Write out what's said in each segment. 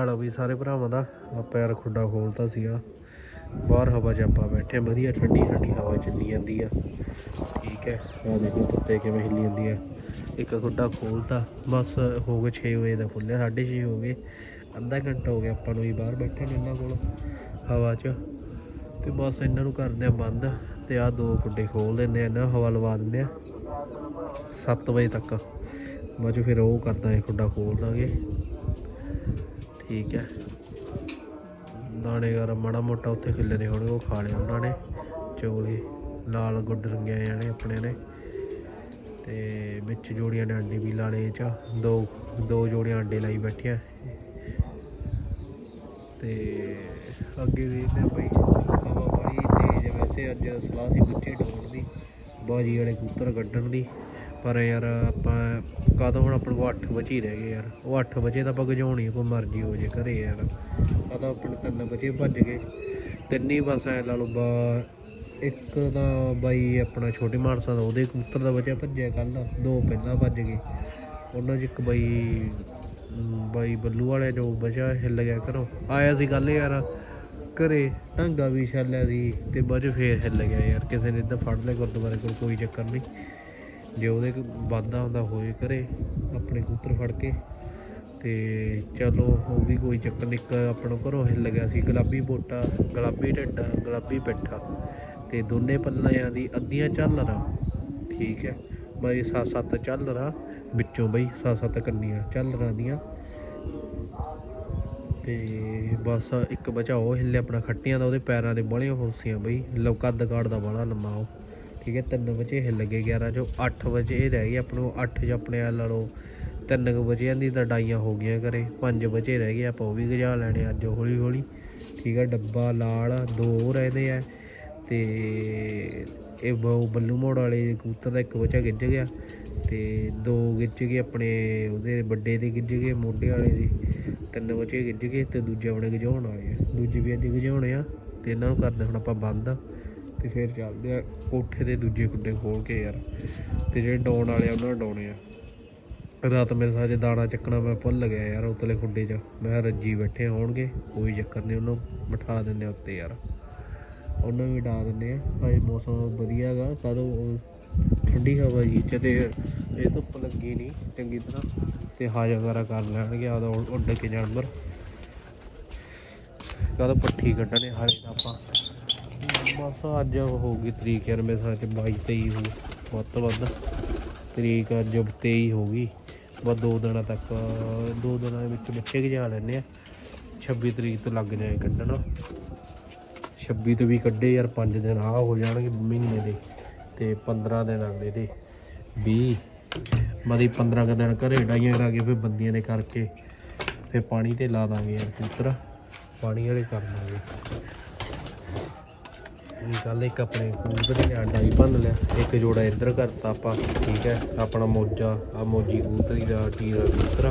ਹਾਲਾ ਵੀ ਸਾਰੇ ਭਰਾਵਾਂ ਦਾ ਆਪਾਂ ਯਾਰ ਖੁੱਡਾ ਖੋਲਤਾ ਸੀਗਾ। ਬਾਹਰ ਹਵਾ 'ਚ ਆਪਾਂ ਬੈਠੇ ਹਾਂ, ਵਧੀਆ ਠੰਡੀ ਠੰਡੀ ਹਵਾ ਚੱਲੀ ਜਾਂਦੀ ਆ। ਠੀਕ ਹੈ ਆ ਦੇਖੋ ਕੁੱਤੇ ਕਿਵੇਂ ਹਿੱਲੀ ਜਾਂਦੀ ਆ। ਇੱਕ ਖੁੱਡਾ ਖੋਲਤਾ ਬਸ ਹੋ ਗਏ 6 ਵਜੇ ਦਾ ਖੁੱਲਿਆ 6:30 ਹੋ ਗਏ। ਅੱਧਾ ਘੰਟਾ ਹੋ ਗਿਆ ਆਪਾਂ ਨੂੰ ਵੀ ਬਾਹਰ ਬੈਠੇ ਨੇ ਇਹਨਾਂ ਕੋਲ ਹਵਾ 'ਚ। ਤੇ ਬਸ ਇਹਨਾਂ ਨੂੰ ਕਰਦੇ ਆ ਬੰਦ ਤੇ ਆ ਦੋ ਖੁੱਡੇ ਖੋਲ ਦਿੰਦੇ ਆ ਇਹਨਾਂ ਹਵਾ ਲਵਾ ਦਿੰਦੇ ਆ। 7 ਵਜੇ ਤੱਕ। ਬਾਅਦ ਫਿਰ ਉਹ ਕਰਦਾ ਖੁੱਡਾ ਖੋਲ ਦਾਂਗੇ। ਠੀਕ ਹੈ। ਦਾਣੇ ਗਰ ਮਾੜਾ ਮੋਟਾ ਉੱਥੇ ਖਿੱਲੇ ਦੇ ਹੋਣਗੇ ਉਹ ਖਾ ਲਿਆ ਉਹਨਾਂ ਨੇ। ਚੋਲੇ, ਲਾਲ ਗੁੱਡ ਰੰਗਿਆ ਜਾਣੇ ਆਪਣੇ ਨੇ। ਤੇ ਵਿੱਚ ਜੋੜੀਆਂ ਨੇ ਅੰਡੇ ਵੀ ਲਾਣੇ ਚ। ਦੋ ਦੋ ਜੋੜੀਆਂ ਅੰਡੇ ਲਾਈ ਬੈਠੀਆਂ। ਤੇ ਅੱਗੇ ਦੇਖਦੇ ਬਈ। ਹਵਾ ਬੜੀ ਤੇਜ਼ ਵੈਸੇ ਅੱਜ ਸਲਾਹ ਸੀ ਬੱਚੇ ਡੋਣ ਦੀ। ਬਾਜੀ ਵਾਲੇ ਕਬੂਤਰ ਕੱਢਣ ਦੀ। ਪਰ ਯਾਰ ਆਪਾਂ ਕਦੋਂ ਹੁਣ ਆਪਣੇ ਕੋਲ 8 ਵਜੇ ਹੀ ਰਹਿ ਗਏ ਯਾਰ। ਉਹ 8 ਵਜੇ ਤਾਂ ਆਪਾਂ ਗਜਾਉਣੀ ਕੋਈ ਮਰਜ਼ੀ ਹੋ ਜੇ ਘਰੇ ਯਾਰ। ਕਦੋਂ ਆਪਣੇ 3 ਵਜੇ ਭੱਜ ਗਏ। ਤਿੰਨ ਹੀ ਬਸ ਐ ਲਾ ਲਓ ਬਾ, ਇੱਕ ਤਾਂ ਬਾਈ ਆਪਣਾ ਛੋਟੇ ਮਾਨਸਾ ਦਾ, ਉਹਦੇ ਕਬੂਤਰ ਦਾ ਬਚਿਆ ਭੱਜਿਆ ਕੱਲ ਦੋ ਪਹਿਲਾਂ ਭੱਜ ਗਏ। ਉਹਨਾਂ 'ਚ ਇੱਕ ਬਾਈ ਬਾਈ ਬੱਲੂ ਵਾਲੇ ਜੋ ਬਚਾ ਹਿੱਲ ਗਿਆ ਘਰੋਂ। ਆਇਆ ਸੀ ਕੱਲ ਯਾਰ, ਘਰੇ ਢੰਗਾ ਵੀ ਛੱਲਿਆ ਸੀ ਤੇ ਬਾਅਦ 'ਚ ਫੇਰ ਹਿੱਲ ਗਿਆ ਯਾਰ, ਕਿਸੇ ਨੇ ਇੱਦਾਂ ਫੜ ਲਿਆ ਗੁਰਦੁਆਰੇ ਕੋਲ, ਕੋਈ ਚੱਕਰ ਨਹੀਂ। ਜੇ ਉਹਦੇ ਕੋਈ ਵਾਧਾ ਹੁੰਦਾ ਹੋਏ ਘਰੇ ਆਪਣੇ ਕਬੂਤਰ ਫੜ ਕੇ, ਤੇ ਚਲੋ ਉਹ ਵੀ ਕੋਈ ਚੱਕਰ ਨਹੀਂ ਇੱਕ ਆਪਣਾ ਘਰੋਂ ਹਿੱਲ ਗਿਆ ਸੀ, ਗੁਲਾਬੀ ਬੋਟਾ, ਗੁਲਾਬੀ ਢੱਡਾ, ਗੁਲਾਬੀ ਪਿੱਠਾ, ਤੇ ਦੋਨੇ ਪੱਲਿਆਂ ਦੀ ਅੱਧੀਆਂ ਝਾਲਰਾਂ, ਠੀਕ ਹੈ, ਬਈ ਸੱਤ ਸੱਤ ਝਾਲਰਾਂ, ਵਿੱਚੋਂ ਬਈ ਸੱਤ ਸੱਤ ਕੰਨੀਆਂ ਝਾਲਰਾਂ ਦੀਆਂ, ਤੇ ਬਸ ਇੱਕ ਬਚਾ ਉਹ ਹਿੱਲੇ ਆਪਣਾ ਖੱਟੀਆਂ ਦਾ, ਉਹਦੇ ਪੈਰਾਂ ਦੇ ਬਾਹਲੀਆਂ ਫੁੰਸੀਆਂ ਬਈ ਲੋ ਕੱਦ ਕਾੜ ਦਾ ਬਾਹਲਾ ਲੰਮਾ ਉਹ। ਠੀਕ ਹੈ 3 ਵਜੇ ਇਹ ਲੱਗੇ 11 ਚੋਂ 8 ਵਜੇ ਇਹ ਰਹਿ ਗਏ ਆਪਣੇ 8 ਚ ਆਪਣੇ ਆ ਲਾ ਲਓ 3 ਵਜੇ ਦੀ ਤਾਂ ਡਾਈਆਂ ਹੋ ਗਈਆਂ ਘਰੇ 5 ਵਜੇ ਰਹਿ ਗਏ ਆਪਾਂ, ਉਹ ਵੀ ਗਜਾ ਲੈਣੇ ਅੱਜ ਹੌਲੀ ਹੌਲੀ ਠੀਕ ਹੈ, ਡੱਬਾ, ਲਾਲ, ਦੋ ਉਹ ਰਹਿੰਦੇ ਆ। ਤੇ ਇਹ ਬਹੁ ਬੱਲੂ ਮੋੜ ਵਾਲੇ ਕਬੂਤਰ ਦਾ ਇੱਕ ਬੱਚਾ ਗਿੱਜ ਗਿਆ। ਤੇ ਦੋ ਗਿੱਜ ਗਏ ਆਪਣੇ, ਉਹਦੇ ਵੱਡੇ ਦੇ ਗਿੱਜ ਗਏ, ਮੋਢੇ ਵਾਲੇ ਦੇ। ਤਿੰਨ ਬੱਚੇ ਗਿੱਜ ਗਏ ਤੇ ਦੂਜੇ ਆਪਣੇ ਗਜਾਉਣ ਵਾਲੇ ਆ। ਦੂਜੇ ਵੀ ਅੱਜ ਗਜਾਉਣੇ ਆ, ਤੇ ਇਹਨਾਂ ਨੂੰ ਕਰਦੇ ਹੁਣ ਆਪਾਂ ਬੰਦ। ਤੇ ਫਿਰ ਚੱਲਦੇ ਆ ਕੋਠੇ ਦੇ ਦੂਜੇ ਕੁੱਡੇ ਖੋਲ ਕੇ ਯਾਰ। ਤੇ ਜਿਹੜੇ ਡਾਉਣ ਵਾਲੇ ਆ, ਉਹਨਾਂ ਨੂੰ ਡਾਉਣੇ ਆ। ਰਾਤ ਮੇਰੇ ਸਾਰੇ ਦਾਣਾ ਚੱਕਣਾ ਮੈਂ ਭੁੱਲ ਗਿਆ ਯਾਰ ਉਤਲੇ ਖੁੱਡੇ 'ਚ। ਮੈਂ ਰੱਜੀ ਬੈਠੇ ਹੋਣਗੇ, ਕੋਈ ਚੱਕਰ ਨਹੀਂ, ਉਹਨੂੰ ਬਿਠਾ ਦਿੰਦੇ ਆ ਉੱਤੇ ਯਾਰ। ਉਹਨਾਂ ਨੂੰ ਵੀ ਡਾ ਦਿੰਦੇ ਆ, ਭਾਈ ਮੌਸਮ ਵਧੀਆ ਹੈਗਾ ਕਦੋਂ ਠੰਡੀ ਹਵਾ ਜੀ ਚ ਤੇ ਇਹ ਧੁੱਪ ਲੱਗੀ ਨਹੀਂ ਚੰਗੀ ਤਰ੍ਹਾਂ। ਤੇ ਹਾਜ ਵਗੈਰਾ ਕਰ ਲੈਣਗੇ ਆਦਾ ਉੱਡ ਕੇ ਜਾਨਵਰ। ਕਦੋਂ ਪੱਠੀ ਕੱਢਣੇ, ਹਾਲੇ ਤਾਂ ਆਪਾਂ ਬਸ ਅੱਜ ਹੋ ਗਈ ਤਰੀਕ ਯਾਰ ਮੇਰੇ ਸਾਹ ਚ 22 23 ਹੋ ਵੱਧ ਤੋਂ ਵੱਧ। ਤਰੀਕ ਅੱਜ 23 ਹੋ ਗਈ। ਬਸ ਦੋ ਦਿਨਾਂ ਤੱਕ, ਦੋ ਦਿਨਾਂ ਦੇ ਵਿੱਚ ਬੱਚੇ ਗਜਾ ਲੈਣੇ ਆ। 26 ਤਰੀਕ ਤੋਂ ਲੱਗ ਜਾਏ ਕੱਢਣ। 26 ਤੋਂ ਵੀ ਕੱਢੇ ਯਾਰ 5 ਦਿਨ ਆ ਹੋ ਜਾਣਗੇ ਮਹੀਨੇ ਦੇ ਤੇ 15 ਦਿਨ ਅਗਲੇ ਦੇ 20 ਮਦੀ 15 ਕੁ ਦਿਨ ਘਰੇ ਡਾਈਆਂ ਕਰਾ ਕੇ ਫਿਰ ਬੰਦੀਆਂ ਨੇ ਕਰਕੇ ਫਿਰ ਪਾਣੀ ਤੇ ਲਾ ਦਾਂਗੇ ਯਾਰ, ਕਬੂਤਰ। ਪਾਣੀ ਵਾਲੇ ਕਰ ਦਾਂਗੇ। ਇਹ ਇੱਕ ਆਪਣੇ ਕਬੂਤਰ ਨੇ ਆਂਡਾ ਹੀ ਭੰਨ ਲਿਆ। ਇੱਕ ਜੋੜਾ ਇੱਧਰ ਕਰਤਾ ਆਪਾਂ, ਠੀਕ ਹੈ? ਆਪਣਾ ਮੋਜਾ ਆ ਮੋਜੀ ਕਬੂਤਰੀ ਦਾ ਟੀਰਾ ਕਬੂਤਰ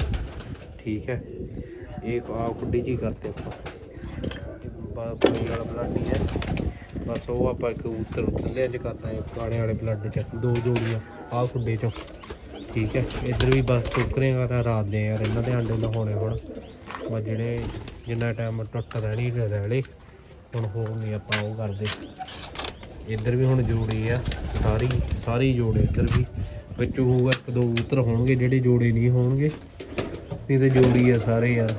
ਠੀਕ ਹੈ? ਇਹ ਆ ਕੁੱਡੀ ਜੀ ਕਰਤੇ ਆਪਾਂ। ਬਸ ਕੋਈ ਵਾਲਾ ਨਹੀਂ ਹੈ। ਬਸ ਉਹ ਆਪਾਂ ਇੱਕ ਕਬੂਤਰ ਥੱਲੇ ਚ ਕਰਤਾ ਹੈ ਕਾਲੇ ਵਾਲੇ ਬਲੱਡ ਚ। ਦੋ ਜੋੜੀਆਂ, ਆਹ ਖੁੱਡੇ 'ਚੋਂ, ਠੀਕ ਹੈ? ਇੱਧਰ ਵੀ ਬਸ ਟੋਕਰੇ ਤਾਂ ਰਾਤ ਦੇ ਯਾਰ, ਇਹਨਾਂ ਦੇ ਆਂਡੇ ਹੋਣੇ ਹੁਣ। ਬਸ ਜਿਹੜੇ ਜਿੰਨਾ ਟਾਈਮ ਟੁੱਟ ਰਹਿਣੀ, ਫਿਰ ਰਹਿ ਲੇ ਹੁਣ ਹੋਰ ਨਹੀਂ ਆਪਾਂ ਉਹ ਕਰਦੇ। ਇੱਧਰ ਵੀ ਹੁਣ ਜੋੜੀ ਆ, ਸਾਰੀ ਸਾਰੀ ਜੋੜੇ ਇੱਧਰ ਵੀ। ਵਿੱਚ ਹੋਊਗਾ ਇੱਕ, ਦੋ ਕਬੂਤਰ ਹੋਣਗੇ, ਜਿਹੜੇ ਜੋੜੇ ਨਹੀਂ ਹੋਣਗੇ। ਨਹੀਂ ਤੇ ਜੋੜੀ ਆ ਸਾਰੇ ਯਾਰ।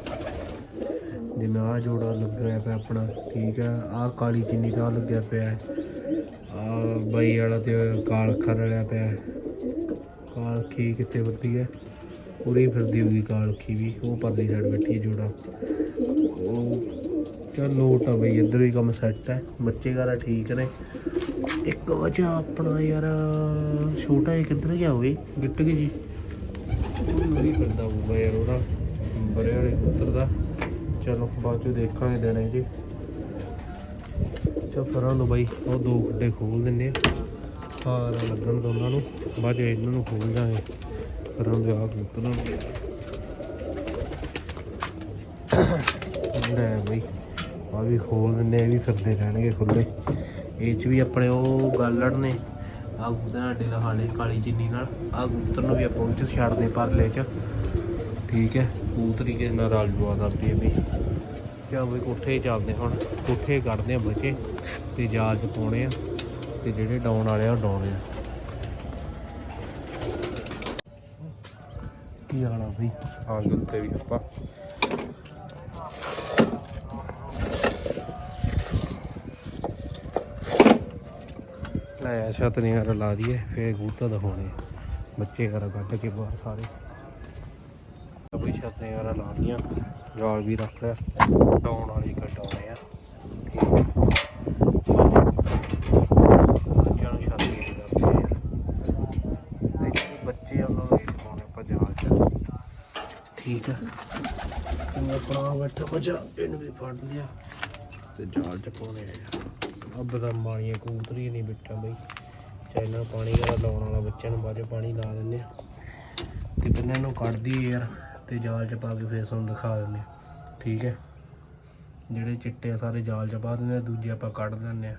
ਜਿਵੇਂ ਆਹ ਜੋੜਾ ਲੱਗਿਆ ਪਿਆ ਆਪਣਾ, ਠੀਕ ਆ। ਆਹ ਕਾਲੀ ਚੀਨੀ ਦਾ ਲੱਗਿਆ ਪਿਆ ਆ ਬਾਈ ਵਾਲਾ ਤੇ ਕਾਲ ਖਰੜਿਆ ਪਿਆ ਕਾਲ ਕਾਲਖੀ ਕਿੱਥੇ ਵੱਧੀ ਹੈ? ਪੂਰੀ ਫਿਰਦੀ ਹੋਊਗੀ ਕਾਲਖੀ ਵੀ। ਉਹ ਪਰਲੀ ਸਾਈਡ ਬੈਠੀ ਹੈ ਜੋੜਾ। ਉਹ ਚੱਲ ਲੋਟ ਆ ਬਈ, ਇੱਧਰ ਵੀ ਕੰਮ ਸੈੱਟ ਹੈ। ਬੱਚੇ ਘਰ ਠੀਕ ਨੇ। ਇੱਕ ਵਜਾ ਆਪਣਾ ਯਾਰ, ਛੋਟਾ ਜਿਹਾ ਕਿੱਧਰ ਗਿਆ ਹੋਵੇ ਗਿੱਟ ਜੀ। ਉਹ ਵੀ ਫਿਰਦਾ ਹੋਊਗਾ ਯਾਰ ਉਹਦਾ, ਬਰੇ ਵਾਲੇ ਪੁੱਤਰ ਦਾ। ਚਲੋ, ਬਾਅਦ ਚ ਦੇਖਾਂਗੇ ਦੇਣੇ ਜੀ। ਚਲ ਫਰਾਂ ਨੂੰ ਬਾਈ, ਉਹ ਦੋ ਖੁੱਡੇ ਖੋਲ ਦਿੰਦੇ ਆ। ਹਾਰ ਲੱਗਣ ਤੋਂ ਉਹਨਾਂ ਨੂੰ। ਬਾਅਦ ਚ ਇਹਨਾਂ ਨੂੰ ਖੋਲ ਜਾਏ ਫਰਾਂ ਦੇ ਆ ਪੁੱਤਰਾਂ ਨੂੰ। ਲੈ ਬਈ। ਆ ਵੀ ਖੋਲ ਦਿੰਦੇ ਆ ਵੀ ਫਿਰਦੇ ਰਹਿਣਗੇ ਖੁੱਲੇ ਇਹ ਚ ਵੀ ਆਪਣੇ ਉਹ ਗਾਲੜ ਨੇ ਆ ਗੁੱਦਾਂ ਆਡੇ ਲਹਾਲੇ ਕਾਲੀ ਚਿੰਨੀ ਨਾਲ ਆ ਗੁੱਤਰ ਨੂੰ ਵੀ ਆਪਾਂ ਉਹ ਛੱਡਦੇ ਪਰਲੇ ਚ। ਠੀਕ ਹੈ, ਕਬੂਤਰੀ ਕਿਸੇ ਨਾਲ ਰਲ ਜੂਆ ਦਾ ਵੀ ਵੀ। ਕਿਆ ਵੀ ਕੋਠੇ ਚੱਲਦੇ ਹੁਣ ਕੋਠੇ ਕੱਢਦੇ ਆ ਬੱਚੇ ਤੇ ਜਾਲ ਪਾਉਣੇ ਆ ਤੇ ਜਿਹੜੇ ਡਾਉਣ ਵਾਲੇ ਆ ਉਹ ਡਾਉਣੇ ਆ। ਕੀ ਹਾਲ ਆ ਬਈ? ਆਂ ਦੇ ਵੀ ਆਪਾਂ। ਲੈ ਆ ਛੱਤ ਨਹੀਂ ਯਾਰ ਲਾ ਦਈਏ, ਫੇਰ ਕਬੂਤਰ ਦਿਖਾਉਣੇ ਬੱਚੇ ਘਰ ਕੱਢ ਕੇ ਬਾਹਰ ਸਾਰੇ। ਆਪਣੀ ਛੱਤ ਨੇ ਯਾਰ ਲਾ ਦੀਆਂ ਜਾਲ ਵੀ ਰੱਖ ਲਿਆ ਡਾਉਣ ਵਾਲੀ ਕਟਾਉਣੇ ਆ। ਬੱਚਿਆਂ ਨੂੰ ਛੱਤ ਵੀ ਕਰਦੇ ਆ। ਯਾਰ ਬੱਚੇ ਉਹਨਾਂ ਨੂੰ ਵੀ ਦਿਖਾਉਣੇ ਚ। ਠੀਕ ਹੈ ਆਪਣਾ ਬੈਠਾ ਬੱਚਾ ਇਹਨੂੰ ਵੀ ਫੜ ਲਿਆ। ਤੇ ਜਾਲ ਚ ਪਾਉਣੇ ਆ। ਯਾਰ ਅੱਬ ਤਾਂ ਮਾਰੀਆਂ ਕਬੂਤਰੀ ਨਹੀਂ ਬਿੱਟਾ ਬਈ। ਚਾਈਨਾ ਪਾਣੀ ਵਾਲਾ ਲਾਉਣ ਵਾਲਾ ਬੱਚਿਆਂ ਨੂੰ ਬਾਅਦ ਚੋਂ ਪਾਣੀ ਲਾ ਦਿੰਦੇ ਆ। ਤੇ ਪਹਿਲਾਂ ਇਹਨੂੰ ਕੱਢਦੀ ਯਾਰ ਤੇ ਜਾਲ ਚ ਪਾ ਕੇ ਫੇਰ ਤੁਹਾਨੂੰ ਦਿਖਾ ਦਿੰਦੇ ਆ। ਠੀਕ ਹੈ? ਜਿਹੜੇ ਚਿੱਟੇ ਆ ਸਾਰੇ ਜਾਲ ਚ ਪਾ ਦਿੰਦੇ ਦੂਜੇ ਆਪਾਂ ਕੱਢ ਦਿੰਦੇ ਆ।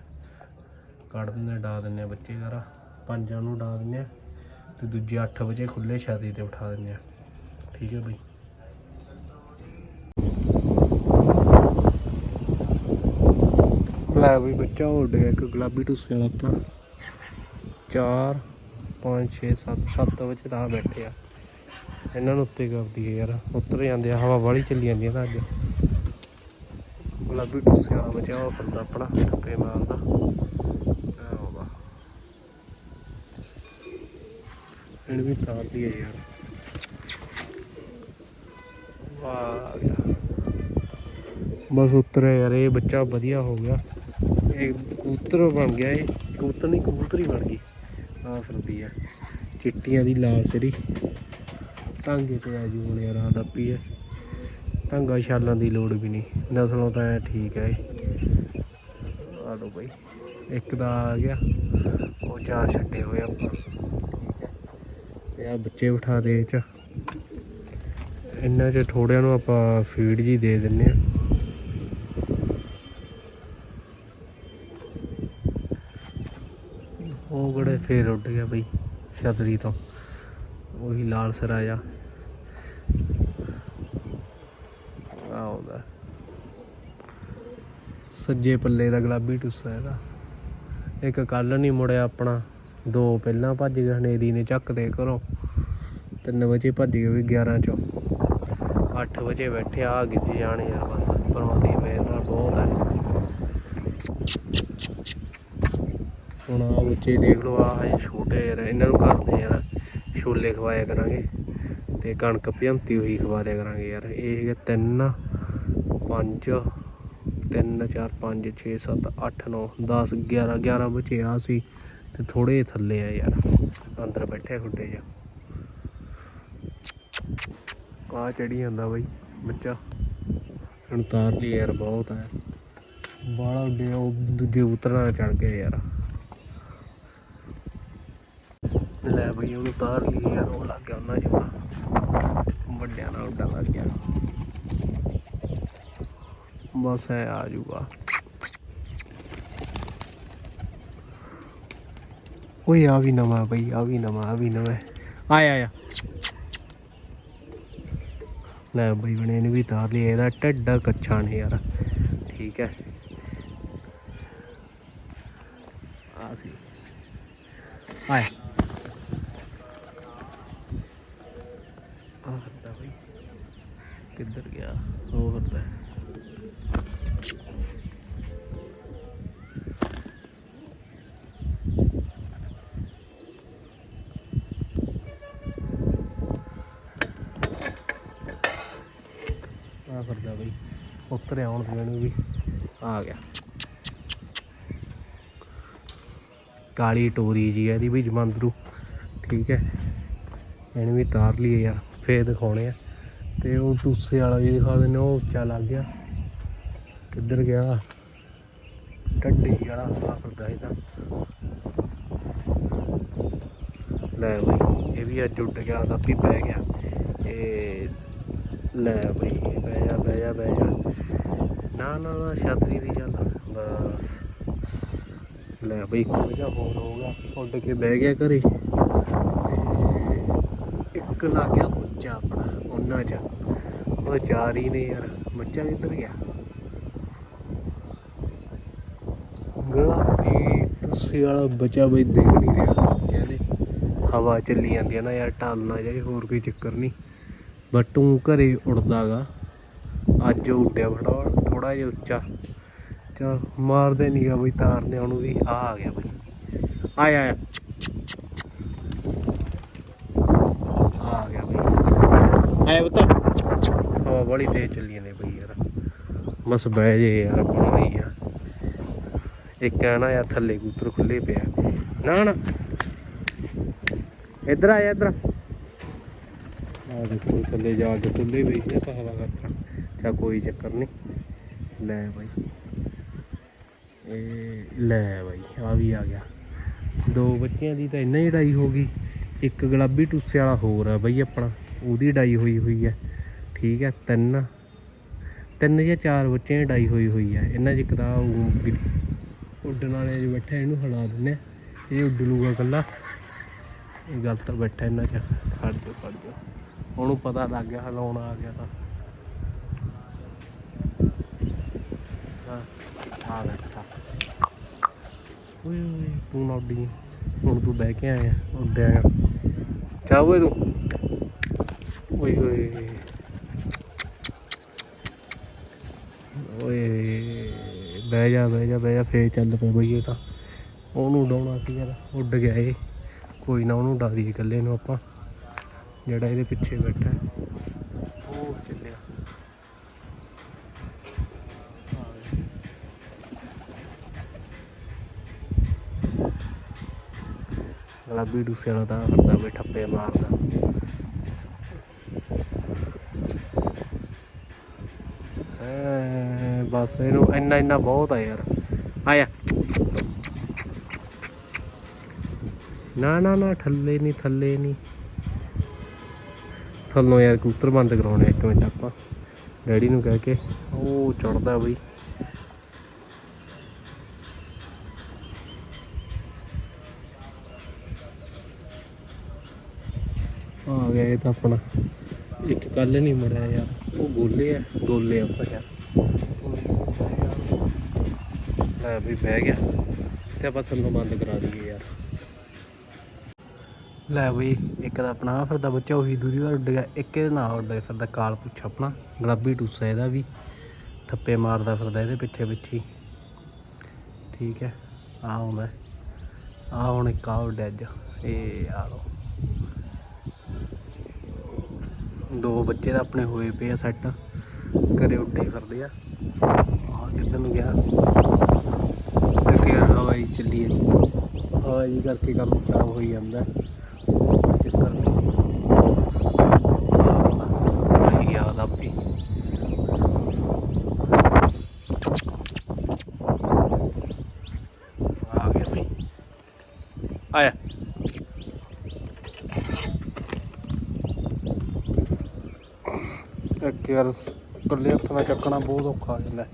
ਕੱਢ ਦਿੰਦੇ ਆ, ਡਾ ਦਿੰਦੇ ਆ ਬੱਚੇ ਸਾਰਾ। ਪੰਜਾਂ ਨੂੰ ਡਾ ਦਿੰਦੇ ਆ ਤੇ ਦੂਜੇ 8 ਵਜੇ ਖੁੱਲੇ ਛਾਤੀ ਤੇ ਉਠਾ ਦਿੰਦੇ ਆ। ਠੀਕ ਹੈ ਬਈ? ਲੈ ਵੀ ਬੱਚਾ ਉੱਡ ਗਿਆ ਇੱਕ ਗੁਲਾਬੀ ਟੁੱਸੇ ਵਾਲਾ ਆਪਣਾ। 4 5 6 7 7 ਵਿੱਚ ਤਾਂ ਬੈਠੇ ਆ। ਇਹਨਾਂ ਨੂੰ ਉੱਤੇ ਕਰਦੀ ਹੈ ਯਾਰ, ਉੱਤਰ ਜਾਂਦੇ ਆ, ਹਵਾ ਵਾਲੀ ਚੱਲੀ ਜਾਂਦੀ ਆ ਤਾਂ ਅੱਜ। ਗੁਲਾਬੀ ਟੁੱਸੇ ਵਾਲਾ ਬੱਚਾ, ਉਹ ਫਿਰਦਾ ਆਪਣਾ, ਟੱਪੇ ਮਾਰਦਾ। ਇਹਨੂੰ ਵੀ ਤਾਰਦੀ ਹੈ ਯਾਰ। ਵਾਹ ਬਸ ਉਤਰਿਆ ਯਾਰ, ਇਹ ਬੱਚਾ ਵਧੀਆ ਹੋ ਗਿਆ। ਇਹ ਕਬੂਤਰ ਬਣ ਗਿਆ ਇਹ। ਕਬੂਤਰ ਨਹੀਂ, ਕਬੂਤਰੀ ਬਣ ਗਈ। ਆ ਫਿਰਦੀ ਆ। ਚਿੱਟੀਆਂ ਦੀ ਲਾਲ ਸਰੀ। ਟਾਂਗੇ ਤੇ ਆ ਜੂ ਹੁਣ ਯਾਰ ਆ ਦੱਪੀ ਹੈ ਟਾਂਗਾ ਛਾਲਾਂ ਦੀ ਲੋੜ ਵੀ ਨਹੀਂ। ਨਸਲੋਂ ਤਾਂ ਠੀਕ ਹੈ ਆ ਲੋ ਬਈ, ਇੱਕ ਦਾ ਆ ਗਿਆ। ਉਹ ਚਾਰ ਛੱਡੇ ਹੋਏ ਆਪਾਂ। ਠੀਕ ਹੈ ਤੇ ਆ ਬੱਚੇ ਬਿਠਾ ਦੇ ਇਹ ਚ। ਇਹਨਾਂ ਚ ਥੋੜਿਆਂ ਨੂੰ ਆਪਾਂ ਫੀਡ ਜੀ ਦੇ ਦਿੰਨੇ ਆ ਉਹ ਗੜੇ ਫੇਰ ਉੱਡ ਗਿਆ ਬਈ ਛਤਰੀ ਤੋਂ। ਉਹੀ ਲਾਲ ਸਰਾ ਆਉਂਦਾ ਸੱਜੇ ਪੱਲੇ ਦਾ ਗੁਲਾਬੀ ਟੁੱਸਾ ਇਹਦਾ। ਇੱਕ ਕੱਲ ਨਹੀਂ ਮੁੜਿਆ ਆਪਣਾ। ਦੋ ਪਹਿਲਾਂ ਭੱਜ ਗਏ, ਹਨੇਰੀ ਨੇ ਚੱਕ ਦੇ ਘਰੋਂ। 3 ਵਜੇ ਭੱਜ ਗਏ ਵੀ 11 ਚੋਂ। 8 ਵਜੇ ਬੈਠੇ ਆ ਗਿੱਜ ਜਾਣੇ ਯਾਰ ਬਸ। ਪਰਮਾਤਮਾ ਦੀ ਨਾਲ ਬਹੁਤ ਹੈ ਹੁਣ ਆ ਬੱਚੇ ਦੇਖ ਲਓ ਆ ਹਜੇ ਛੋਟੇ ਯਾਰ ਇਹਨਾਂ ਨੂੰ ਕਰਦੇ ਯਾਰ ਛੋਲੇ ਖਵਾਇਆ ਕਰਾਂਗੇ ਤੇ ਕਣਕ ਭਿੰਤੀ ਹੋਈ ਖਵਾ ਦਿਆ ਕਰਾਂਗੇ ਯਾਰ। ਇਹ ਹੈਗੇ 3 5 3 4 5 6 7 8 9 10 11 11 ਬੱਚੇ ਆ ਸੀ ਤੇ ਥੋੜੇ ਥੱਲੇ ਆ ਯਾਰ, ਅੰਦਰ ਬੈਠੇ ਖੁੱਡੇ ਜਾ ਆ ਚੜੀ ਜਾਂਦਾ ਬਾਈ, ਬੱਚਾ। ਹੁਣ ਤਾਰ ਲਈ ਯਾਰ ਬਹੁਤ ਆ। ਬਾਲਾ ਉੱਡੇ, ਉਹ ਦੂਜੇ ਉਤਰਨਾ ਚੜ ਗਿਆ ਯਾਰ। ਲੈ ਬਈ, ਉਹਨੂੰ ਤਾਰ ਲਈ ਯਾਰ, ਉਹ ਲੱਗ ਗਿਆ ਉਹਨਾਂ ਜਿਹਾ। ਵੱਡਿਆਂ ਨਾਲ ਉੱਡਣ ਲੱਗ ਗਿਆ। ਬਸ ਐ ਆ ਜੂਗਾ ਓਏ, ਆ ਵੀ ਨਵਾਂ ਬਈ, ਆ ਵੀ ਨਵਾਂ, ਆ ਵੀ ਨਵਾਂ। ਆਇਆ ਆਇਆ। ਲੈ ਬਈ ਬਣੇ ਨੇ ਵੀ ਤਾਰ ਲਿਆ ਇਹਦਾ ਟੱਡਾ ਕੱਚਾ ਨੇ ਯਾਰ। ਠੀਕ ਹੈ। ਆ ਸੀ। ਆਇਆ ਆ ਕਰਦਾ ਬਈ ਕਿੱਧਰ ਗਿਆ? ਉਹ ਕਰਦਾ ਆ ਕਰਦਾ ਬਈ। ਉੱਤਰ ਆਉਣ ਦੇ ਮੈਨੂੰ ਵੀ। ਆ ਗਿਆ। ਕਾਲੀ ਟੋਰੀ ਜੀ ਇਹਦੀ ਵੀ ਜਮੰਦਰੂ। ਠੀਕ ਹੈ। ਇਹਨੂੰ ਵੀ ਤਾਰ ਲਈਏ ਯਾਰ। ਫੇਰ ਦਿਖਾਉਣੇ ਆ। ਤੇ ਉਹ ਟੂਸੇ ਵਾਲਾ ਵੀ ਦਿਖਾ ਦਿੰਦੇ ਉਹ ਉੱਚਾ ਲੱਗ ਗਿਆ। ਕਿੱਧਰ ਗਿਆ? ਟੱਡੀ ਵਾਲਾ ਆ ਫਿਰਦਾ ਲੈ ਬਈ, ਇਹ ਵੀ ਅੱਜ ਉੱਡ ਗਿਆ, ਤਾਂ ਵੀ ਪੈ ਗਿਆ। ਇਹ ਲੈ ਬਈ ਬਹਿ ਜਾ ਬਹਿ ਜਾ ਬਹਿ ਜਾ। ਨਾ ਨਾ ਨਾ ਛਤਰੀ ਦੀ ਚੱਲ ਬਸ। ਲੈ ਬਈ ਕੋਈ ਜਾ ਹੋਰ ਹੋ ਗਿਆ, ਉੱਡ ਕੇ ਬਹਿ ਗਿਆ ਘਰੇ। ਇੱਕ ਲੱਗ ਗਿਆ ਬੱਚਾ ਆਪਣਾ, ਉਹਨਾਂ ਚ। ਉਹ ਚਾਰ ਹੀ ਨੇ ਯਾਰ ਬੱਚਾ ਕਿੱਧਰ ਗਿਆ? ਗੁਲਾਬੀ ਟੁੱਸੇ ਵਾਲਾ ਬੱਚਾ ਬਈ ਦੇਖ ਨਹੀਂ ਰਿਹਾ। ਕਹਿੰਦੇ ਹਵਾ ਚੱਲੀ ਜਾਂਦੀ ਆ ਨਾ ਯਾਰ ਢਾਲਣਾ ਜਾਏ ਹੋਰ ਕੋਈ ਚੱਕਰ ਨਹੀਂ। ਬਟ ਤੂੰ ਘਰੇ ਉੜਦਾਗਾ ਅੱਜ ਉੱਡਿਆ ਬੜਾ ਥੋੜਾ ਜਿਹਾ ਉੱਚਾ। ਚਲ ਮਾਰਦੇ ਨਹੀਂ ਗਾ ਬਈ ਤਾਰਨੇ ਉਹਨੂੰ ਵੀ ਆ ਆ ਗਿਆ ਬਈ। ਆਇਆ ਆਇਆ ਆ ਆ ਗਿਆ ਬਈ ਆਇਆ ਬਤਾ ਹਵਾ ਬੜੀ ਤੇਜ਼ ਚੱਲੀ ਜਾਂਦੀ ਬਈ ਯਾਰ। ਬਸ ਬਹਿ ਜੇ ਯਾਰ, ਆਪਣਾ ਹੀ ਆ। ਇੱਕ ਆ ਨਾ ਯਾਰ ਥੱਲੇ ਕੂਤਰ ਖੁੱਲੇ ਪਿਆ। ਨਾ ਨਾ। ਇੱਧਰ ਆ ਇੱਧਰ ਆ। ਦੇਖੋ, ਥੱਲੇ ਜਾ ਕੇ ਖੁੱਲੇ ਪਈ ਤਾਂ ਹਵਾ ਕਰਤਾ ਚਾ ਕੋਈ ਚੱਕਰ ਨਹੀਂ। ਲੈ ਬਾਈ। ਇਹ ਲੈ ਬਾਈ, ਆ ਵੀ ਆ ਗਿਆ। ਦੋ ਬੱਚਿਆਂ ਦੀ ਤਾਂ ਇੰਨਾ ਹੀ ਡਾਈ ਹੋ ਗਈ। ਇੱਕ ਗੁਲਾਬੀ ਟੁੱਸੇ ਵਾਲਾ ਹੋਰ ਆ ਬਈ ਆਪਣਾ। ਉਹਦੀ ਡਾਈ ਹੋਈ ਹੋਈ ਹੈ ਠੀਕ ਹੈ, ਤਿੰਨ। ਤਿੰਨ ਜਾਂ ਚਾਰ ਬੱਚਿਆਂ ਦੀ ਡਾਈ ਹੋਈ ਹੋਈ ਹੈ। ਇਹਨਾਂ 'ਚ ਇੱਕ ਤਾਂ ਉੱਡਣ ਵਾਲੇ ਜੋ ਬੈਠਾ ਇਹਨੂੰ ਹਿਲਾ ਦਿੰਦੇ ਆ। ਇਹ ਉੱਡ ਲੂਗਾ ਇਕੱਲਾ। ਇਹ ਗੱਲ ਬੈਠਾ ਇਹਨਾਂ 'ਚ। ਖੜ ਜਾ ਖੜ ਜਾ। ਉਹਨੂੰ ਪਤਾ ਲੱਗ ਗਿਆ, ਹਿਲਾਉਣ ਆ ਗਿਆ ਤਾਂ। ਆ ਬੈਠਾ। ਓਏ ਓਏ, ਤੂੰ ਨਾ ਉੱਡੀ। ਹੁਣ ਤੂੰ ਬਹਿ ਕੇ ਆਇਆ, ਉੱਡਿਆ ਚਾ ਤੂੰ? ਓਏ ਓਏ। ਓਏ ਬਹਿ ਜਾ ਬਹਿ ਜਾ ਬਹਿ ਜਾ ਫੇਰ ਚੱਲ ਪਏ ਬਈ ਇਹ ਤਾਂ ਉਹਨੂੰ ਉਡਾਉਣਾ ਸੀ ਯਾਰ ਉੱਡ ਗਿਆ ਇਹ ਕੋਈ ਨਾ ਉਹਨੂੰ ਉਡਾ ਦਈਏ ਇਕੱਲੇ ਨੂੰ ਆਪਾਂ ਜਿਹੜਾ ਇਹਦੇ ਪਿੱਛੇ ਬੈਠਾ। ਉਹ ਚੱਲਿਆ। ਗੁਲਾਬੀ ਡੂਸੇ ਵਾਲਾ ਤਾਂ ਕਰਦਾ ਬਈ ਠੱਪੇ ਮਾਰਦਾ ਐ ਬਸ, ਇਹਨੂੰ ਇੰਨਾ ਇੰਨਾ ਬਹੁਤ ਆ ਯਾਰ। ਆਇਆ ਨਾ ਨਾ ਨਾ, ਥੱਲੇ ਨਹੀਂ ਥੱਲੇ ਨਹੀਂ ਥੱਲੋਂ ਯਾਰ ਕਬੂਤਰ ਬੰਦ ਕਰਾਉਣੇ ਇੱਕ ਮਿੰਟ ਆਪਾਂ। ਡੈਡੀ ਨੂੰ ਕਹਿ ਕੇ। ਉਹ ਚੜਦਾ ਬਈ। ਆ ਗਿਆ ਇਹ ਤਾਂ ਆਪਣਾ। ਇੱਕ ਕੱਲ ਨਹੀਂ ਮਰਿਆ ਯਾਰ। ਉਹ ਗੋਲੇ ਆ। ਗੋਲੇ ਆਪਾਂ ਯਾਰ। ਲੈ ਵੀ ਬਹਿ ਗਿਆ ਤੇ ਆਪਾਂ ਥੱਲੋਂ ਬੰਦ ਕਰਾ ਦਈਏ ਯਾਰ। ਲੈ ਬਈ, ਇੱਕ ਤਾਂ ਆਪਣਾ ਫਿਰਦਾ ਬੱਚਾ, ਉਹੀ ਦੂਰੀ ਵਾਰ ਉੱਡ ਗਿਆ, ਇੱਕ ਇਹਦੇ ਨਾਲ ਉੱਡ ਫਿਰਦਾ ਕਾਲ ਪੁੱਛ ਆਪਣਾ, ਗੁਲਾਬੀ ਟੂਸਾ ਇਹਦਾ ਵੀ, ਠੱਪੇ ਮਾਰਦਾ ਫਿਰਦਾ ਇਹਦੇ ਪਿੱਛੇ ਪਿੱਛੇ ਠੀਕ ਹੈ ਆ ਆਉਂਦਾ ਆ ਹੁਣ ਇੱਕ ਆ ਉੱਡਿਆ ਅੱਜ, ਇਹ ਆ ਲੋ ਦੋ ਬੱਚੇ ਤਾਂ ਆਪਣੇ ਹੋਏ ਪਏ ਆ ਸੈੱਟ, ਘਰੇ ਉੱਡੇ ਫਿਰਦੇ ਆ। ਆ ਕਿੱਧਰ ਨੂੰ ਗਿਆ? ਤੇ ਯਾਰ ਹਵਾਈ ਚੱਲੀ ਹੈ ਹਵਾਈ ਕਰਕੇ ਕੰਮ ਖਰਾਬ ਹੋਈ ਜਾਂਦਾ। ਚੱਕਰ ਨਹੀਂ। ਯਾਦ ਆਪੀ। ਆ ਗਿਆ ਬਈ। ਆਇਆ। ਇੱਕ ਯਾਰ ਇਕੱਲੇ ਹੱਥ ਨਾਲ ਚੱਕਣਾ ਬਹੁਤ ਔਖਾ ਹੋ ਜਾਂਦਾ।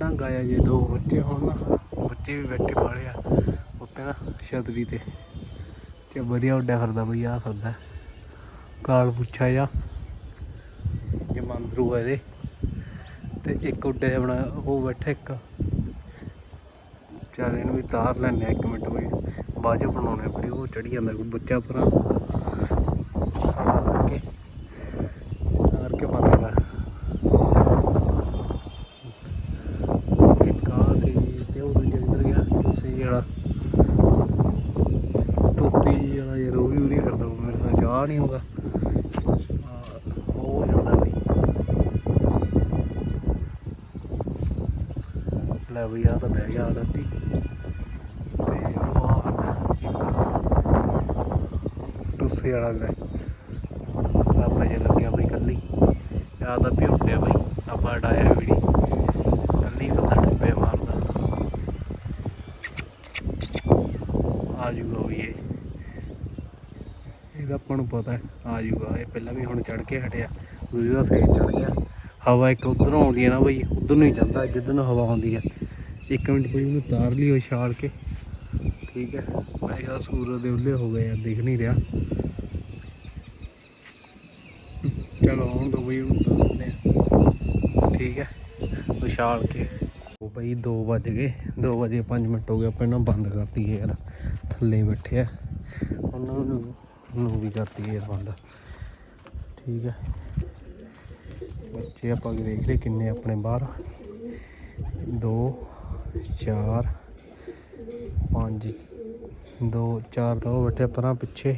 ਢੰਗ ਆਇਆ ਜੇ ਦੋ ਬੱਚੇ ਹੋਣ। ਨਾ ਬੱਚੇ ਵੀ ਬੈਠੇ ਵਾਲੇ ਆ। ਉੱਤੇ ਨਾ ਛਤਰੀ ਤੇ ਤੇ ਵਧੀਆ ਉੱਡਿਆ ਫਿਰਦਾ ਬਈ ਆ ਫਿਰਦਾ ਕਾਲ ਪੁੱਛਾ ਜਾ, ਜੇ ਮੰਦਰੂ ਆ ਇਹਦੇ। ਤੇ ਇੱਕ ਉੱਡੇ ਜਿਹਾ ਬਣਾ ਉਹ ਬੈਠਾ ਇੱਕ। ਚੱਲ ਇਹਨੂੰ ਵੀ ਤਾਰ ਲੈਣੇ ਇੱਕ ਮਿੰਟ ਬਈ। ਬਾਜੂ ਬਣਾਉਣੇ ਵੀਡੀਓ ਉਹ ਚੜੀ ਜਾਂਦਾ ਕੋਈ ਬੱਚਾ ਭਰਾ ਕੇ ਤਾਰ ਕੇ ਬੰਦ ਕਰ ਇੱਕ ਆ ਸੀ ਤੇ ਉਹ ਦੂਜਾ ਕਿੱਧਰ ਗਿਆ ਸੀ ਜਿਹੜਾ ਟੋਪੀ ਵਾਲਾ ਯਾਰ ਉਹ ਵੀ ਉਰੀ ਕਰਦਾ ਵਾ, ਮੇਰੇ ਨਹੀਂ ਹੋਗਾ ਉਹ ਜਾਂਦਾ ਬਈ ਲੈ ਬਈ ਆ ਤਾਂ ਬਹਿ ਗਿਆ ਰਾਤੀ ਤੇ ਉਹ ਆ ਟੁੱਸੇ ਵਾਲਾ ਲੈ ਆਪਾਂ ਜੇ ਲੱਗਿਆ ਬਈ ਕੱਲੀ ਆ ਤਾਂ ਵੀ ਉੱਡਿਆ ਬਈ ਆਪਾਂ ਡਾਇਆ ਵੀੜੀ ਕੱਲੀ ਬੰਦਾ ਟੱਪੇ ਮਾਰਦਾ ਆ ਜੂਗਾ ਵੀ ਇਹ ਇਹਦਾ ਆਪਾਂ ਨੂੰ ਪਤਾ ਹੈ ਆ ਜੂਗਾ ਇਹ ਪਹਿਲਾਂ ਵੀ ਹੁਣ ਚੜ ਕੇ ਹਟਿਆ। ਦੂਜੀ ਵਾਰ ਫੇਰ ਚੜ ਗਿਆ। ਹਵਾ ਇੱਕ ਉਧਰੋਂ ਆਉਂਦੀ ਹੈ ਨਾ ਬਈ, ਉਧਰ ਨੂੰ ਹੀ ਜਾਂਦਾ, ਜਿੱਧਰ ਨੂੰ ਹਵਾ ਆਉਂਦੀ ਹੈ। ਇੱਕ ਮਿੰਟ ਬਈ, ਉਹਨੂੰ ਤਾਰ ਲਈ ਉਛਾਲ ਕੇ। ਠੀਕ ਹੈ। ਮੈਂ ਕਿਹਾ ਸੂਰਜ ਦੇ ਉੱਲੇ ਹੋ ਗਏ ਆ, ਦਿਖ ਨਹੀਂ ਰਿਹਾ। ਚਲੋ ਹੁਣ ਦੋ ਬਈ ਹੁਣ ਤੁਰਦੇ ਠੀਕ ਹੈ। ਉਛਾਲ ਕੇ। ਉਹ ਬਈ 2 ਵੱਜ ਗਏ। 2 ਵਜੇ 5 ਮਿੰਟ ਹੋ ਗਏ, ਆਪਾਂ ਇਹਨਾਂ ਬੰਦ ਕਰਤੀ ਯਾਰ। ਥੱਲੇ ਬੈਠੇ ਆ। ਉਹਨਾਂ ਨੂੰ ਵੀ ਕਰਤੀ ਯਾਰ ਬੰਦ। ਠੀਕ ਹੈ। ਬੱਚੇ ਆਪਾਂ ਦੇਖ ਲਏ ਕਿੰਨੇ ਆਪਣੇ ਬਾਹਰ। 2 4 5 ਦੋ, ਚਾਰ ਤਾਂ ਉਹ ਬੈਠੇ ਪਰਾਂ ਪਿੱਛੇ।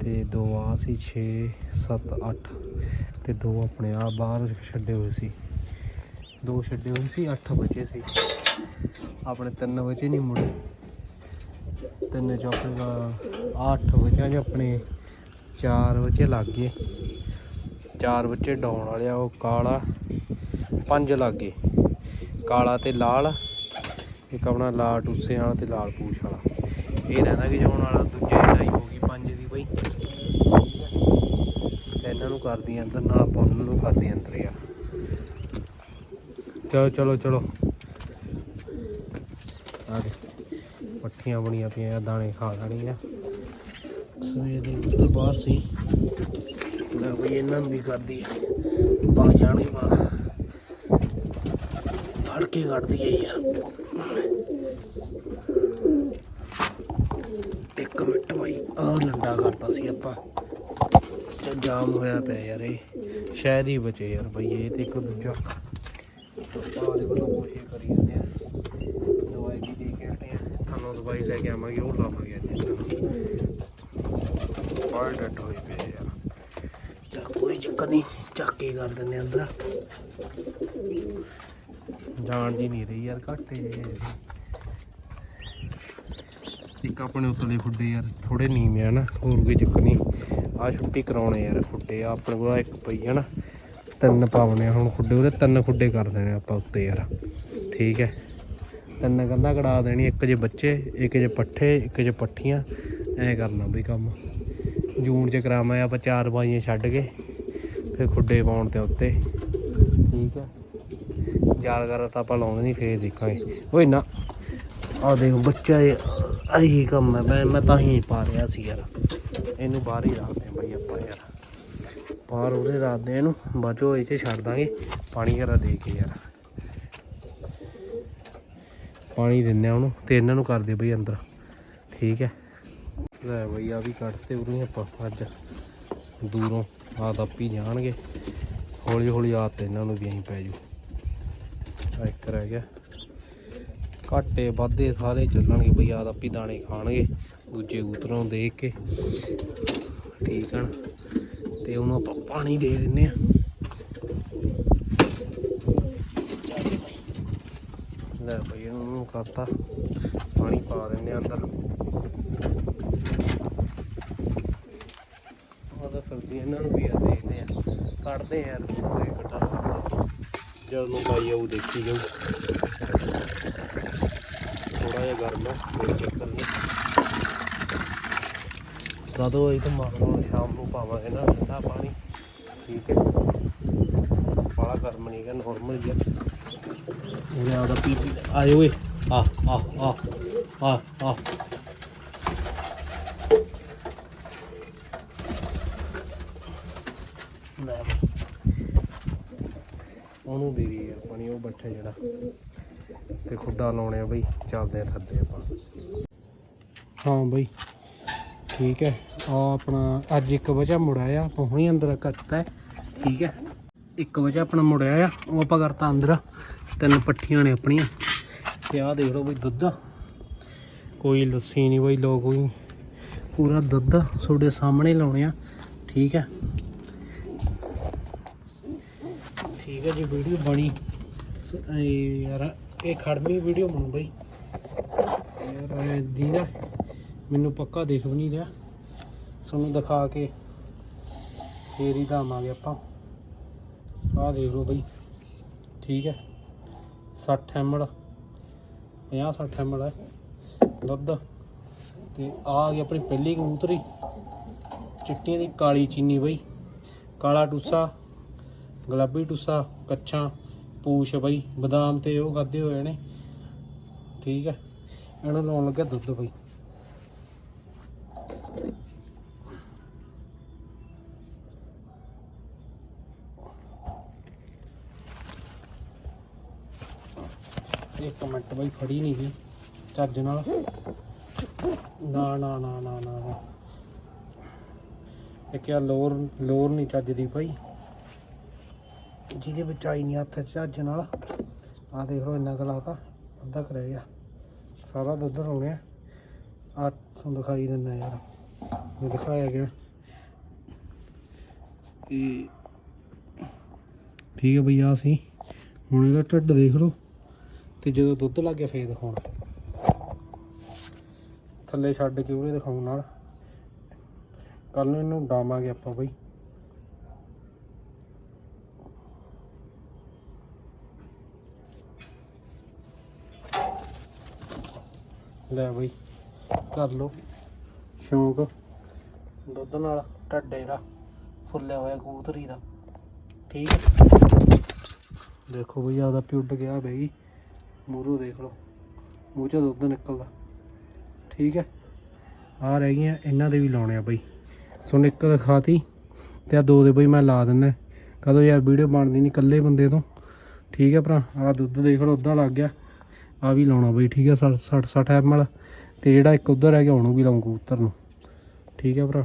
ਤੇ ਦੋ ਆ ਸੀ 6 7 8 ਤੇ ਦੋ ਆਪਣੇ ਆ ਬਾਹਰ ਛੱਡੇ ਹੋਏ ਸੀ। ਦੋ ਛੱਡੇ ਹੋਏ ਸੀ 8 ਬਚੇ ਸੀ। ਆਪਣੇ ਤਿੰਨ ਬਚੇ ਨਹੀਂ ਮੁੜੇ ਤਿੰਨ ਚ ਆਪਣੇ ਦਾ 8 ਬਚਿਆਂ ਚ ਆਪਣੇ। ਚਾਰ ਬੱਚੇ ਲੱਗ ਗਏ। ਚਾਰ ਬੱਚੇ ਡਾਉਣ ਵਾਲੇ ਆ, ਉਹ ਕਾਲਾ, ਪੰਜ ਲੱਗ ਗਏ। ਕਾਲਾ ਤੇ ਲਾਲ, ਇੱਕ ਆਪਣਾ ਲਾਲ ਟੂਸੇ ਵਾਲਾ ਤੇ ਲਾਲ ਪੂਛ ਵਾਲਾ। ਇਹ ਰਹਿੰਦਾ ਕਿ ਜਾਉਣ ਵਾਲਾ, ਦੂਜੇ ਲੜਾਈ ਹੋ ਗਈ, ਪੰਜ ਦੀ ਬਈ। ਇਹਨਾਂ ਨੂੰ ਕਰਦੀ ਅੰਦਰ, ਨਾਲ ਆਪਾਂ ਉਹਨਾਂ ਨੂੰ ਕਰਦੀ ਅੰਦਰ ਯਾਰ। ਚਲੋ ਚਲੋ ਚਲੋ। ਆ ਦੇ ਪੱਠੀਆਂ ਬਣੀਆਂ ਪਈਆਂ ਦਾਣੇ ਖਾ ਲੈਣੀ ਆ। ਸਵੇਰ ਦੇ ਉੱਤੇ ਬਾਹਰ ਸੀ। ਲੈ ਇਹਨਾਂ ਨੂੰ ਵੀ ਕਰਦੀ ਆ। ਪਾ ਜਾਣੀ ਪਾ ਫੜ ਕੇ ਕੱਢਦੀ ਹੈ ਯਾਰ। ਇੱਕ ਮਿੰਟ ਬਾਈ, ਆਹ ਲੰਡਾ ਕਰਤਾ ਸੀ ਆਪਾਂ। ਜਾਮ ਹੋਇਆ ਪਿਆ ਯਾਰ ਇਹ। ਸ਼ਾਇਦ ਹੀ ਬਚੇ ਯਾਰ ਬਈ, ਇਹ ਤੇ ਇੱਕ ਦੂਜਾ। ਆਪਾਂ ਦੇ ਵੱਲੋਂ ਕੋਸ਼ਿਸ਼ ਕਰੀ ਜਾਂਦੇ ਆ। ਦਵਾਈ ਵੀ ਦੇ ਕੇ ਆਏ ਤੁਹਾਨੂੰ ਦਵਾਈ ਲੈ ਕੇ ਆਵਾਂਗੇ, ਉਹ ਲਾਵਾਂਗੇ ਅੱਜ। ਬਾਹਰ ਡੱਟ ਹੋਈ ਪਈ ਯਾਰ। ਚੱਕ ਕੋਈ ਚੱਕਰ ਨਹੀਂ ਚੱਕ ਕੇ ਕਰ ਦਿੰਦੇ ਆ ਅੰਦਰ। ਜਾਣ ਦੀ ਨਹੀਂ ਰਹੀ ਯਾਰ ਘੱਟੇ ਇੱਕ ਆਪਣੇ ਉਤਲੇ ਫੁੱਡੇ ਯਾਰ ਥੋੜੇ ਨੀਵੇਂ ਆ ਨਾ ਹੋਰ ਕੋਈ ਚੱਕਰ ਨਹੀਂ। ਆ ਛੁੱਟੀ ਕਰਾਉਣੇ ਯਾਰ ਫੁੱਡੇ ਆ ਆਪਣੇ ਕੋਲ ਇੱਕ ਪਈ ਹੈ ਨਾ ਤਿੰਨ ਪਾਉਣੇ ਆ ਹੁਣ ਖੁੱਡੇ ਉਹਦੇ ਤਿੰਨ ਖੁੱਡੇ ਕਰ ਦੇਣੇ ਆਪਾਂ ਉੱਤੇ ਯਾਰ। ਠੀਕ ਹੈ। ਤਿੰਨ ਕੰਧਾਂ ਕਢਾ ਦੇਣੀ ਇੱਕ 'ਚ ਬੱਚੇ ਇੱਕ 'ਚ ਪੱਠੇ ਇੱਕ 'ਚ ਪੱਠੀਆਂ ਐ ਕਰਨਾ ਬਈ ਕੰਮ। ਜੂਨ 'ਚ ਕਰਾਵਾਂ ਆਪਾਂ ਚਾਰ ਬਾਈਆਂ ਛੱਡ ਕੇ, ਫਿਰ ਖੁੱਡੇ ਪਾਉਣ ਤੇ ਉੱਤੇ। ਠੀਕ ਹੈ ਯਾਦ ਕਰ, ਤਾਂ ਆਪਾਂ ਲਾਉਂਦੇ ਨਹੀਂ ਫੇਰ ਦੇਖਾਂਗੇ। ਓਏ ਨਾ ਆ ਦੇਖੋ, ਬੱਚਾ ਇਹ, ਆਹੀ ਕੰਮ ਹੈ। ਮੈਂ ਮੈਂ ਤਾਂ ਹੀ ਪਾ ਰਿਹਾ ਸੀ ਯਾਰ। ਇਹਨੂੰ ਬਾਹਰ ਹੀ ਰੱਖਦੇ ਹਾਂ ਬਈ ਆਪਾਂ ਯਾਰ। ਬਾਹਰ ਉਹਦੇ ਰੱਖਦੇ ਆ ਇਹਨੂੰ ਬਾਚੋ ਇੱਥੇ ਛੱਡ ਦਾਂਗੇ। ਪਾਣੀ ਘਰਾ ਦੇ ਕੇ ਯਾਰ। ਪਾਣੀ ਦਿੰਨੇ ਆ ਉਹਨੂੰ, ਤੇ ਇਹਨਾਂ ਨੂੰ ਕਰਦੇ ਬਈ ਅੰਦਰ। ਠੀਕ ਹੈ। ਲੈ ਬਈ ਆ ਵੀ ਕੱਢਤੇ ਉਰੇ ਆਪਾਂ ਅੱਜ ਦੂਰੋਂ ਆਦ ਆਪੀ ਜਾਣਗੇ। ਹੌਲੀ ਹੌਲੀ ਆਦਤ ਇਹਨਾਂ ਨੂੰ ਵੀ ਐਂ ਪੈ ਜੂ। ਇੱਕ ਰਹਿ ਗਿਆ। ਘਾਟੇ ਵਾਧੇ ਸਾਰੇ ਚੱਲਣਗੇ ਬਈ ਆਦ ਆਪੀ ਦਾਣੇ ਖਾਣਗੇ। ਦੂਜੇ ਕਬੂਤਰਾਂ ਨੂੰ ਦੇਖ ਕੇ। ਠੀਕ ਹਨ ਤੇ ਉਹਨੂੰ ਆਪਾਂ ਪਾਣੀ ਦੇ ਦਿੰਨੇ ਆ। ਲੈ ਬਈ ਉਹਨੂੰ ਕਰਤਾ ਪਾਣੀ ਪਾ ਦਿੰਨੇ ਆ ਅੰਦਰ। ਉਹਦਾ ਇਹਨਾਂ ਨੂੰ ਵੀ ਆ ਦੇਖਦੇ ਆ। ਕੱਢਦੇ ਆ ਯਾਰ ਕੱਢਾ ਜਦ ਨੂੰ ਪਾਈ ਦੇਖੀ ਜਾਊ। ਥੋੜਾ ਜਿਹਾ ਗਰਮ ਹੈ ਕੋਈ ਚੱਕਰ ਨਹੀਂ। ਕਦੋਂ ਇਹ ਤਾਂ ਮਾਰੋ ਸ਼ਾਮ ਨੂੰ ਪਾਵਾਂਗੇ ਨਾ ਠੰਡਾ ਪਾਣੀ, ਠੀਕ ਹੈ। ਬਾਲਾ ਗਰਮ ਨਹੀਂ ਹੈ ਨੋਰਮਲ ਹੀ ਹੈ ਉਹਨੇ ਆਦਾ ਪੀ ਪੀ ਆਏ ਓਏ, ਆ ਆ ਆ ਆ ਆ ਲੈ ਬਈ। ਉਹਨੂੰ ਦੇ ਦੀ ਯਾਰ ਪਾਣੀ ਜਿਹੜਾ। ਤੇ ਖੁੱਡਾ ਲਾਉਣੇ ਆ ਬਈ, ਚੱਲਦੇ ਆ ਥੱਲੇ ਆਪਾਂ। ਹਾਂ ਬਈ, ਠੀਕ ਹੈ। ਆ ਆਪਣਾ ਅੱਜ ਇੱਕ ਵਜਾ ਮੁੜਿਆ ਆ, ਆਪਾਂ ਅੰਦਰ ਕਰਤਾ ਠੀਕ ਹੈ। ਇੱਕ ਵਜਾ ਆਪਣਾ ਮੁੜਿਆ ਆ, ਉਹ ਆਪਾਂ ਕਰਤਾ ਅੰਦਰ। ਤਿੰਨ ਪੱਠੀਆਂ ਨੇ ਆਪਣੀਆਂ। ਤੇ ਆਹ ਦੇਖ ਲਓ ਬਈ ਦੁੱਧ। ਕੋਈ ਲੱਸੀ ਨਹੀਂ ਬਈ ਲੋ ਕੋਈ ਪੂਰਾ ਦੁੱਧ ਤੁਹਾਡੇ ਸਾਹਮਣੇ ਲਾਉਣੇ ਆ, ਠੀਕ ਹੈ। ਠੀਕ ਹੈ ਜੀ, ਵੀਡੀਓ ਬਣੀ। ਇਹ ਯਾਰ ਇਹ ਖੜਮੀ ਵੀਡੀਓ ਬਣੂ ਬਈ। ਯਾਰ ਐਦੀ ਮੈਨੂੰ ਪੱਕਾ ਦਿਖ ਵੀ ਨਹੀਂ ਰਿਹਾ। ਤੁਹਾਨੂੰ ਦਿਖਾ ਕੇ ਫੇਰ ਹੀ ਦਵਾਂਗੇ ਆਪਾਂ। ਆਹ ਦੇਖ ਲਓ ਬਈ, ਠੀਕ ਹੈ। 60 ਐਮਲ 50 60 ਐਮਲ ਹੈ, ਦੁੱਧ। ਤੇ ਆ ਗਈ ਆਪਣੀ ਪਹਿਲੀ ਕਬੂਤਰੀ ਚਿੱਟੀਆਂ ਦੀ ਕਾਲੀ ਚੀਨੀ ਬਈ। ਕਾਲਾ ਟੂਸਾ, ਗੁਲਾਬੀ ਟੂਸਾ, ਕੱਚਾ। ਪੂਛ ਬਈ, ਬਦਾਮ ਤੇ ਉਹ ਖਾਦੇ ਹੋਏ ਨੇ। ਠੀਕ ਹੈ ਇਹਨੂੰ ਲਾਉਣ ਲੱਗਿਆ ਦੁੱਧ ਬਈ। ਇੱਕ ਮਿੰਟ ਬਈ, ਫੜੀ ਨਹੀਂ ਗਈ ਚੱਜ ਨਾਲ। ਨਾ ਨਾ ਨਾ ਨਾ ਨਾ ਇੱਕ ਆ ਲੋਰ ਲੋਰ ਨਹੀਂ ਚੱਜਦੀ ਭਾਈ ਜਿਹਦੇ ਵਿੱਚ ਆਈ ਨਹੀਂ ਹੱਥ 'ਚ ਨਾਲ। ਆ ਦੇਖ ਲਓ ਇੰਨਾ ਗਲਾਤਾ ਅੱਧਾ ਕਰ ਗਿਆ। ਸਾਰਾ ਦੁੱਧ ਰੋਣਿਆ ਆ। ਤੁਹਾਨੂੰ ਦਿਖਾਈ ਦਿੰਦਾ ਯਾਰ। ਇਹ ਦਿਖਾਇਆ ਗਿਆ। ਇਹ ਠੀਕ ਹੈ ਬਈ ਆ ਸੀ। ਹੁਣ ਇਹਦਾ ਢਿੱਡ ਦੇਖ ਲਓ। ਤੇ ਜਦੋਂ ਦੁੱਧ ਲੱਗ ਗਿਆ, ਫੇਰ ਦਿਖਾਉਣਾ। ਥੱਲੇ ਛੱਡ ਕੇ ਉਹਦੇ ਦਿਖਾਉਣ ਨਾਲ। ਕੱਲ ਨੂੰ ਇਹਨੂੰ ਡਾਵਾਂਗੇ ਆਪਾਂ ਬਈ। ਲੈ ਬਈ, ਕਰ ਲਓ। ਸ਼ੌਂਕ। ਦੁੱਧ ਨਾਲ ਢੱਡੇ ਦਾ, ਫੁੱਲਿਆ ਹੋਇਆ ਕਬੂਤਰੀ ਦਾ। ਠੀਕ ਦੇਖੋ ਬਈ ਆਦਾ ਪਿਉਡ ਗਿਆ ਬਈ। ਮੂਹਰੋਂ ਦੇਖ ਲਓ। ਮੂੰਹ ਚੋਂ ਦੁੱਧ ਨਿਕਲਦਾ। ਠੀਕ ਹੈ ਆ ਰਹਿ ਗਈਆਂ, ਇਹਨਾਂ ਦੇ ਵੀ ਲਾਉਣੇ ਆ ਬਈ। ਸੋ ਇੱਕ ਦਿਖਾਤੀ ਤੇ ਆ ਦੋ ਦੇ ਬਈ ਮੈਂ ਲਾ ਦਿੰਨਾ। ਕਦੋਂ ਯਾਰ ਵੀਡੀਓ ਬਣਦੀ ਨਹੀਂ ਇਕੱਲੇ ਬੰਦੇ ਤੋਂ। ਠੀਕ ਹੈ ਭਰਾ? ਆ ਦੁੱਧ ਦੇਖ ਲਓ, ਅੱਧਾ ਲੱਗ ਗਿਆ। ਆ ਵੀ ਲਾਉਣਾ ਬਈ, ਠੀਕ ਹੈ 60 60 ml ਤੇ ਜਿਹੜਾ ਇੱਕ ਉਧਰ ਹੈਗਾ ਗਿਆ, ਉਹਨੂੰ ਵੀ ਲਾਉਂ ਕਬੂਤਰ ਨੂੰ। ਠੀਕ ਹੈ ਭਰਾ?